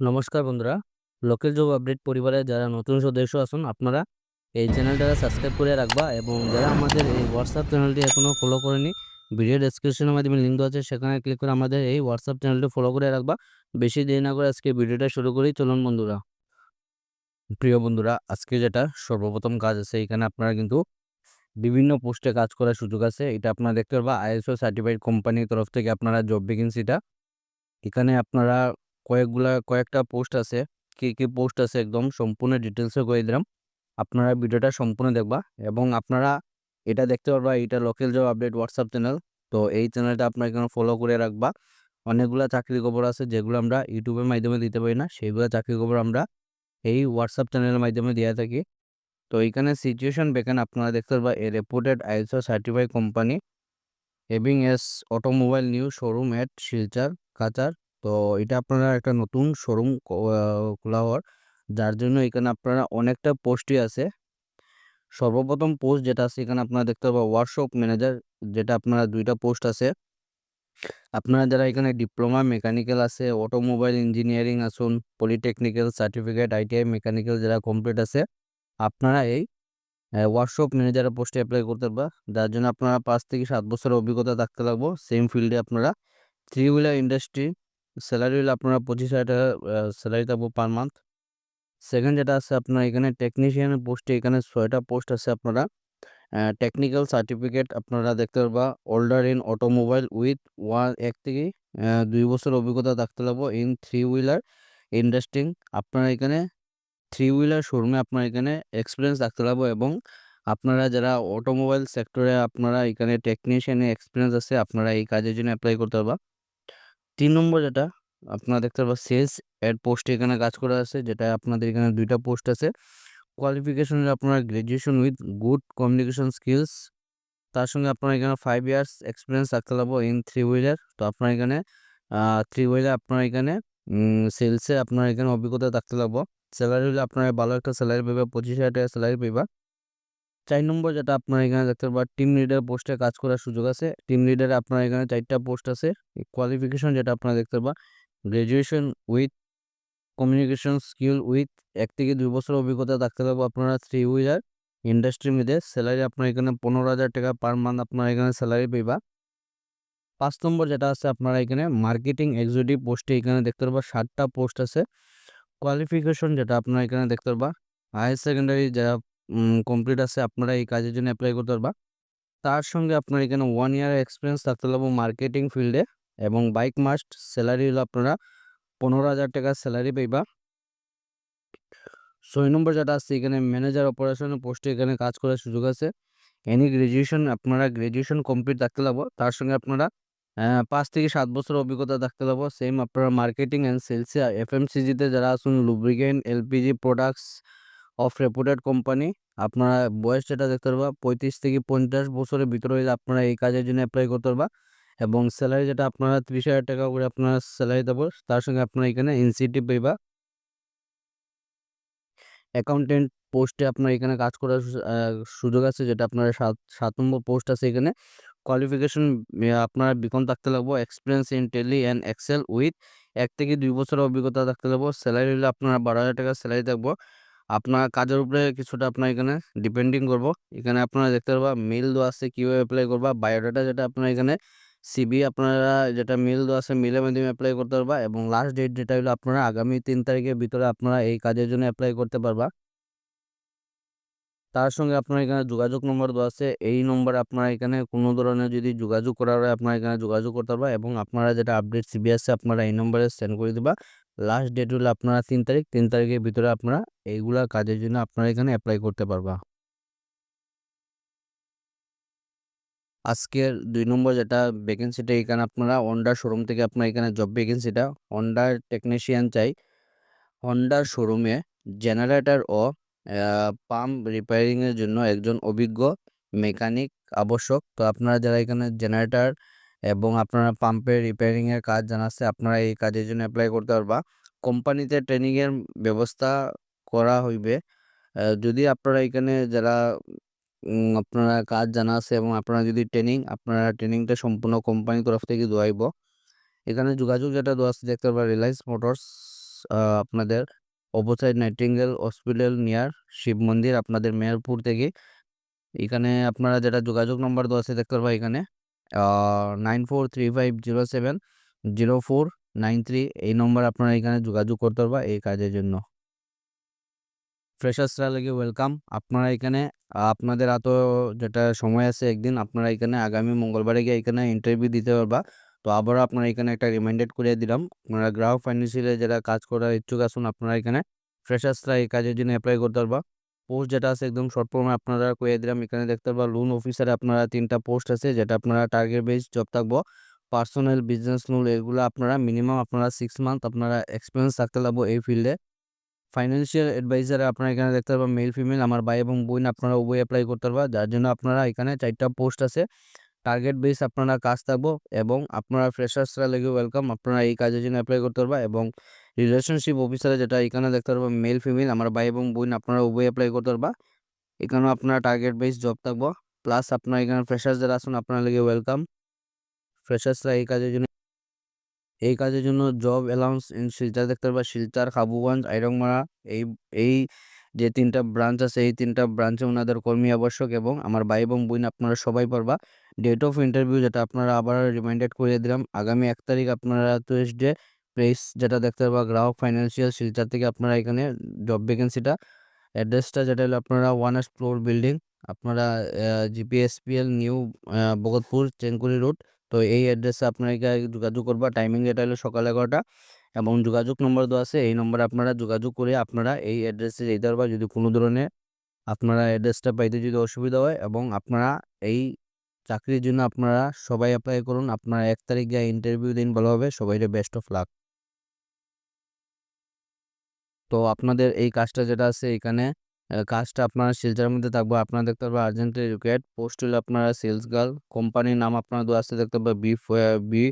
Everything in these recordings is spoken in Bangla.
নমস্কার বন্ধুরা, লোকাল জব আপডেট পরিবারে যারা নতুন সদস্য আছেন, আপনারা এই চ্যানেলটা সাবস্ক্রাইব করে রাখবা এবং যারা আমাদের এই হোয়াটসঅ্যাপ চ্যানেলটি এখনও ফলো করেনি ভিডিও ডেসক্রিপশনের মাধ্যমে লিঙ্ক আছে, সেখানে ক্লিক করে আমাদের এই হোয়াটসঅ্যাপ চ্যানেলটি ফলো করে রাখবা। বেশি দেরি না করে আজকে ভিডিওটা শুরু করি, চলুন বন্ধুরা। প্রিয় বন্ধুরা, আজকে যেটা সর্বপ্রথম কাজ আছে, এখানে আপনারা কিন্তু বিভিন্ন পোস্টে কাজ করার সুযোগ আছে। এটা আপনারা দেখতে পারবা আইএসও সার্টিফাইড কোম্পানির তরফ থেকে আপনারা জব ভ্যাকেন্সিটা এখানে আপনারা কয়েকগুলা, কয়েকটা পোস্ট আছে। কি কি পোস্ট আছে একদম সম্পূর্ণ ডিটেলসে করে দিলাম। আপনারা ভিডিওটা সম্পূর্ণ দেখবা এবং আপনারা এটা দেখতে পারবা, এটা local job update WhatsApp channel তো এই চ্যানেলটা আপনারা এখানে ফলো করে রাখবা? অনেকগুলা চাকরি খবর আছে যেগুলো আমরা ইউটিউবের মাধ্যমে দিতে পারি না। সেইগুলো চাকরি খবর আমরা এই হোয়াটসঅ্যাপ চ্যানেলের মাধ্যমে দিয়ে থাকি। তো এইখানে সিচুয়েশন বেকেন আপনারা দেখতে পারবা, a reputed ISO certified company having S automobile new showroom at Silchar Cachar তো এটা আপনারা একটা নতুন শোরুম খোলা হওয়ার। যার জন্য এখানে আপনারা অনেকটা পোস্টই আছে। সর্বপ্রথম পোস্ট যেটা আছে, এখানে আপনারা দেখতে পাবেন ওয়ার্কশপ ম্যানেজার যেটা আপনারা দুইটা পোস্ট আছে। আপনারা যারা এখানে ডিপ্লোমা মেকানিক্যাল আছে অটোমোবাইল ইঞ্জিনিয়ারিং আসুন পলিটেকনিক্যাল সার্টিফিকেট আইটিআই মেকানিক্যাল যারা কমপ্লিট আছে, আপনারা এই ওয়ার্কশপ ম্যানেজারের পোস্টে অ্যাপ্লাই করতে পারবা। যার জন্য আপনারা পাঁচ থেকে সাত বছরের অভিজ্ঞতা থাকতে লাগবো। সেম ফিল্ডে আপনারা থ্রি হুইলার ইন্ডাস্ট্রি স্যালারি হলে আপনারা পঁচিশ হাজার টাকা স্যালারি থাকব পার মান্থ। সেকেন্ড যেটা আছে, আপনার এখানে টেকনিশিয়ানের পোস্টে এখানে ছয়টা পোস্ট আছে আপনারা। টেকনিক্যাল সার্টিফিকেট আপনারা দেখতে পারবা। Older in automobile with one এক থেকে দুই বছর অভিজ্ঞতা থাকতে লাগবো ইন থ্রি হুইলার ইন্ডাস্ট্রি আপনারা এখানে থ্রি হুইলার শোরুমে আপনার এখানে এক্সপিরিয়েন্স রাখতে লাগবো এবং আপনারা যারা অটোমোবাইল সেক্টরে আপনারা এখানে টেকনিশিয়ানের এক্সপিরিয়েন্স আছে, আপনারা এই কাজের জন্য অ্যাপ্লাই করতে পারবা। তিন নম্বর যেটা, আপনারা দেখতে পারবেন সেলস অ্যাড পোস্টে এখানে কাজ করা আছে, যেটা আপনাদের এখানে দুইটা পোস্ট আছে। কোয়ালিফিকেশনের আপনার graduation with good communication skills তার সঙ্গে আপনার এখানে ফাইভ ইয়ার্স এক্সপিরিয়েন্স রাখতে লাগবো ইন থ্রি হুইলার তো আপনার এখানে থ্রি হুইলার আপনার এখানে সেলসে আপনার এখানে অভিজ্ঞতা থাকতে লাগবো স্যালারি হলে আপনার ভালো একটা স্যালারি পাইবা, পঁচিশ হাজার টাকা স্যালারি পাইবা। চার নম্বর যেটা আপনার এখানে দেখতে পারবা টিম লিডার পোস্টে কাজ করার সুযোগ আছে। টিম লিডারে আপনার এখানে চারটা পোস্ট আছে। কোয়ালিফিকেশন যেটা আপনারা দেখতে পারবা graduation with communication skill with এক থেকে দুই বছর অভিজ্ঞতা থাকতে পারব আপনারা থ্রি হুইলার ইন্ডাস্ট্রি মধ্যে স্যালারি আপনার এখানে পনেরো হাজার টাকা পার মান্থ আপনার এখানে স্যালারি পাইবা। পাঁচ নম্বর যেটা আছে আপনারা এখানে মার্কেটিং এক্সিকিউটিভ পোস্টে এখানে দেখতে পারবা ষাটটা পোস্ট আছে। কোয়ালিফিকেশন যেটা আপনারা এখানে দেখতে পারবা হায়ার সেকেন্ডারি যারা কমপ্লিট আছে, আপনারা এই কাজের জন্য অ্যাপ্লাই করতে পারবা। তার সঙ্গে আপনার এখানে ওয়ান ইয়ার এক্সপিরিয়েন্স থাকতে লাগবো মার্কেটিং ফিল্ডে এবং বাইক মাস্ট স্যালারি হলো আপনারা পনেরো হাজার টাকা স্যালারি পাইবা। ছয় নম্বর যেটা আছে, এখানে ম্যানেজার অপারেশনের পোস্টে এখানে কাজ করার সুযোগ আছে। এনি গ্র্যাজুয়েশন আপনারা গ্র্যাজুয়েশন কমপ্লিট থাকতে লাগবো। তার সঙ্গে আপনারা পাঁচ থেকে সাত বছর অভিজ্ঞতা থাকতে লাগবো। সেম আপনারা মার্কেটিং অ্যান্ড সেলসে এফএমসিজিতে যারা আসুন lubricant LPG products of reputed company আপনারা বয়স যেটা দেখতে পারবা, পঁয়ত্রিশ থেকে পঞ্চাশ বছরের ভিতরে আপনারা এই কাজের জন্য অ্যাপ্লাই করতে পারবা এবং স্যালারি যেটা আপনারা ত্রিশ হাজার টাকা করে আপনারা স্যালারি দেবো, তার সঙ্গে আপনারা এখানে ইনসেন্টিভ পাইবা। অ্যাকাউন্টেন্ট পোস্টে আপনার এখানে কাজ করার সুযোগ আছে, যেটা আপনার সাত সাত নম্বর পোস্ট আছে এখানে। কোয়ালিফিকেশন আপনারা বিকম থাকতে লাগবো experience in Tally and Excel with এক থেকে দুই বছরের অভিজ্ঞতা থাকতে লাগবো স্যালারি হলে আপনারা বারো হাজার টাকা স্যালারি থাকব। আপনার কাজের উপরে কিছুটা আপনার এখানে ডিপেন্ডিং করব। এখানে আপনারা দেখতে পারবা মেল দেওয়া আছে, কীভাবে অ্যাপ্লাই করবা বায়োডাটা যেটা আপনার এখানে সিবি আপনারা যেটা মেল দেওয়া আছে মেলের মাধ্যমে অ্যাপ্লাই করতে পারবা এবং লাস্ট ডেট যেটা হলো আপনারা আগামী তিন তারিখের ভিতরে আপনারা এই কাজের জন্য অ্যাপ্লাই করতে পারবা। তার সঙ্গে আপনার এখানে যোগাযোগ নম্বর দেওয়া আছে, এই নম্বরে আপনারা এখানে কোনো ধরনের যদি যোগাযোগ করার হয়, আপনারা এখানে যোগাযোগ করতে পারবা এবং আপনারা যেটা আপডেট সিবি আছে, আপনারা এই নম্বরে সেন্ড করে দেবা। লাস্ট ডেট হলো আপনারা তিন তারিখ, তিন তারিখের ভিতরে আপনারা এইগুলা কাজের জন্য আপনারা এখানে অ্যাপ্লাই করতে পারবা। আজকের দুই নম্বর যেটা ভ্যাকেন্সিটা এখানে আপনারা হন্ডার শোরুম থেকে আপনার এখানে জব ভ্যাকেন্সিটা হন্ডার টেকনিশিয়ান চাই। হন্ডার শোরুমে জেনারেটর ও পাম্প রিপেয়ারিংয়ের জন্য একজন অভিজ্ঞ মেকানিক আবশ্যক। তো আপনারা যারা এখানে জেনারেটর এবং আপনারা পাম্পের রিপেয়ারিংয়ের কাজ জানাচ্ছে, আপনারা এই কাজের জন্য অ্যাপ্লাই করতে পারবা। কোম্পানিতে ট্রেনিংয়ের ব্যবস্থা করা হইবে। যদি আপনারা এখানে যারা আপনারা কাজ জানা আছে এবং আপনারা যদি ট্রেনিং আপনারা ট্রেনিংটা সম্পূর্ণ কোম্পানির তরফ থেকে দোয়াইব। এখানে যোগাযোগ যেটা দেওয়া আছে, দেখতে পারবা রিলায়েন্স মোটরস আপনাদের opposite Nightingale hospital near Shiv মন্দির, আপনাদের মেহেরপুর থেকে। এখানে আপনারা যেটা যোগাযোগ নম্বর দেওয়া আছে, দেখতে পারবা এখানে। Nine four three five zero seven zero four nine three এই নম্বর আপনারা এখানে যোগাযোগ করতে পারবা এই কাজের জন্য। ফ্রেশার্সরা লাগে ওয়েলকাম আপনারা এখানে, আপনাদের এত যেটা সময় আছে একদিন, আপনারা এখানে আগামী মঙ্গলবারে গিয়ে এখানে ইন্টারভিউ দিতে পারবা। তো আবারও আপনারা এখানে একটা রিমাইন্ডেড করে দিলাম। আপনারা গ্রাহক ফাইন্যান্সিয়ালে যারা কাজ করার ইচ্ছুক আসুন আপনারা এখানে ফ্রেশার্সরা এই কাজের জন্য অ্যাপ্লাই করতে পারবা। পোস্ট যেটা আছে একদম শর্ট ফর্মে আপনারা কয়ে দিলাম। এখানে দেখতে পারবা লোন অফিসারে আপনারা তিনটা পোস্ট আছে যেটা আপনারা টার্গেট বেস জব থাকব। পার্সোনাল বিজনেস লোন এগুলো আপনারা মিনিমাম আপনারা সিক্স মান্থ আপনারা এক্সপিরিয়েন্স থাকতে লাগবো এই ফিল্ডে ফাইন্যান্সিয়াল অ্যাডভাইজার আপনারা এখানে দেখতে পারবেন মেল ফিমেল আমার ভাই এবং বোন আপনারা উভয় অ্যাপ্লাই করতে পারবা। যার জন্য আপনারা এখানে চারটা পোস্ট আছে। টার্গেট বেস আপনারা কাজ থাকব এবং আপনারা ফ্রেশার্সরা লেগে ওয়েলকাম আপনারা এই কাজের জন্য অ্যাপ্লাই করতে পারবা এবং রিলেশনশিপ অফিসারে যেটা, এখানে দেখতে পারব মেল ফিমেল আমার ভাই এবং বোন আপনারা উভয় অ্যাপ্লাই করতে পারবা। এখানেও আপনারা টার্গেট বেস জব থাকব। প্লাস আপনার এখানে ফ্রেশার্স যারা আসুন আপনারা লেগে ওয়েলকাম ফ্রেশার্সরা এই কাজের জন্য, এই কাজের জন্য জব অ্যালাউন্স ইন শিলচর দেখতে পারবা। শিলচর খাবুগঞ্জ আইরংমারা, এই এই যে তিনটা ব্রাঞ্চ আছে, এই তিনটা ব্রাঞ্চে ওনাদের কর্মী আবশ্যক এবং আমার ভাই এবং বোন আপনারা সবাই পারবা। ডেট অফ ইন্টারভিউ যেটা আপনারা আবার রিমাইন্ডেড করে দিলাম। আগামী এক তারিখ আপনারা টুয়েসডে প্লেস যেটা দেখতে পারবা, গ্রাহক ফাইন্যান্সিয়াল শিলচর থেকে আপনারা এখানে জব ভ্যাকেন্সিটা অ্যাড্রেসটা যেটা হলো আপনারা ওয়ান ফ্লোর বিল্ডিং আপনারা GPSPL new Bhagatpur Chenkuni road তো এই অ্যাড্রেসে আপনারা যোগাযোগ করবা। টাইমিং যেটা হলো সকাল এগারোটা, এবং যোগাযোগ নম্বর দেওয়া আছে, এই নম্বরে আপনারা যোগাযোগ করে আপনারা এই অ্যাড্রেসে যেতে পারবা। যদি কোনো ধরনের আপনারা অ্যাড্রেসটা পাইতে যদি অসুবিধা হয়, এবং আপনারা এই চাকরির জন্য আপনারা সবাই অ্যাপ্লাই করুন, আপনারা এক তারিখ গিয়ে ইন্টারভিউ দিন ভালো হবে সবাইকে বেস্ট অফ লাক তো আপনাদের এই কাজটা যেটা আছে এখানে কাজটা আপনারা শিলচরের মধ্যে থাকব। আপনারা দেখতে পারবেন আর্জেন্টলি রিকোয়ার্ড পোস্ট হলে আপনারা সেলস গার্ল কোম্পানির নাম আপনারা দেওয়া আছে দেখতে পাবেন বি বি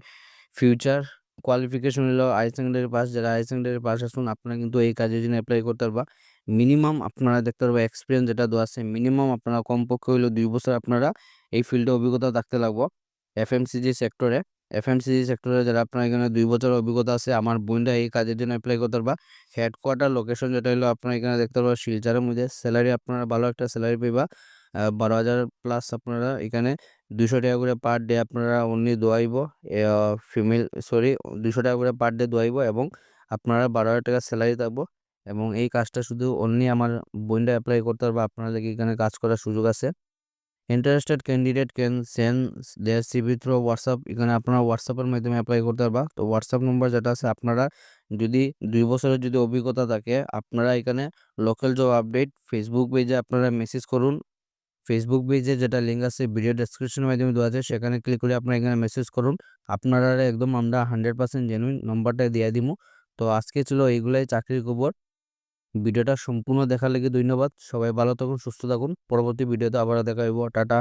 ফিউচার কোয়ালিফিকেশন হলো হাই সেকেন্ডারি পাস যারা হাই সেকেন্ডারি পাস আসুন আপনারা কিন্তু এই কাজের জন্য অ্যাপ্লাই করতে পারবা। মিনিমাম আপনারা দেখতে পারবেন এক্সপিরিয়েন্স যেটা দেওয়া আছে মিনিমাম আপনারা কমপক্ষে হইল দুই বছর আপনারা এই ফিল্ডে অভিজ্ঞতা থাকতে লাগবো। এফএমসিজি সেক্টরে এফএমসিজি সেক্টরে যারা আপনার এখানে দুই বছর অভিজ্ঞতা আছে, আমার বোনরা এই কাজের জন্য অ্যাপ্লাই করতে পারবা। হেডকোয়ার্টার লোকেশন যেটা হলো আপনার এখানে দেখতে পারবা শিলচরের মধ্যে। স্যালারি আপনারা ভালো একটা স্যালারি পাইবা। বারো হাজার প্লাস আপনারা এখানে দুশো টাকা করে পার ডে আপনারা অনলি দোয়াইব। ফিমেল সরি দুশো টাকা করে পার ডে দোয়াইব এবং আপনারা বারো হাজার টাকা স্যালারি থাকব এবং এই কাজটা শুধু অনলি আমার বোনটা অ্যাপ্লাই করতে পারবে। আপনাদের এখানে কাজ করার সুযোগ আছে। Interested candidate can send their CV through WhatsApp এখানে আপনারা হোয়াটসঅ্যাপের মাধ্যমে অ্যাপ্লাই করতে পারবা। তো হোয়াটসঅ্যাপ নম্বর যেটা আছে, আপনারা যদি দুই বছরের যদি অভিজ্ঞতা থাকে, আপনারা এখানে লোকাল জব আপডেট ফেসবুক পেজে আপনারা মেসেজ করুন। ফেসবুক পেজে যেটা লিঙ্ক আছে ভিডিও ডেসক্রিপশনের মাধ্যমে দেওয়া আছে, সেখানে ক্লিক করে আপনারা এখানে মেসেজ করুন। আপনারা একদম আমরা হান্ড্রেড পার্সেন্ট জেনুইন নম্বরটা দিয়ে দিব তো আজকে ছিল এইগুলাই চাকরির খবর। ভিডিওটা সম্পূর্ণ দেখার লেগে ধন্যবাদ। সবাই ভালো থাকুন, সুস্থ থাকুন। পরবর্তী ভিডিওতে আবার দেখা হইব। টাটা।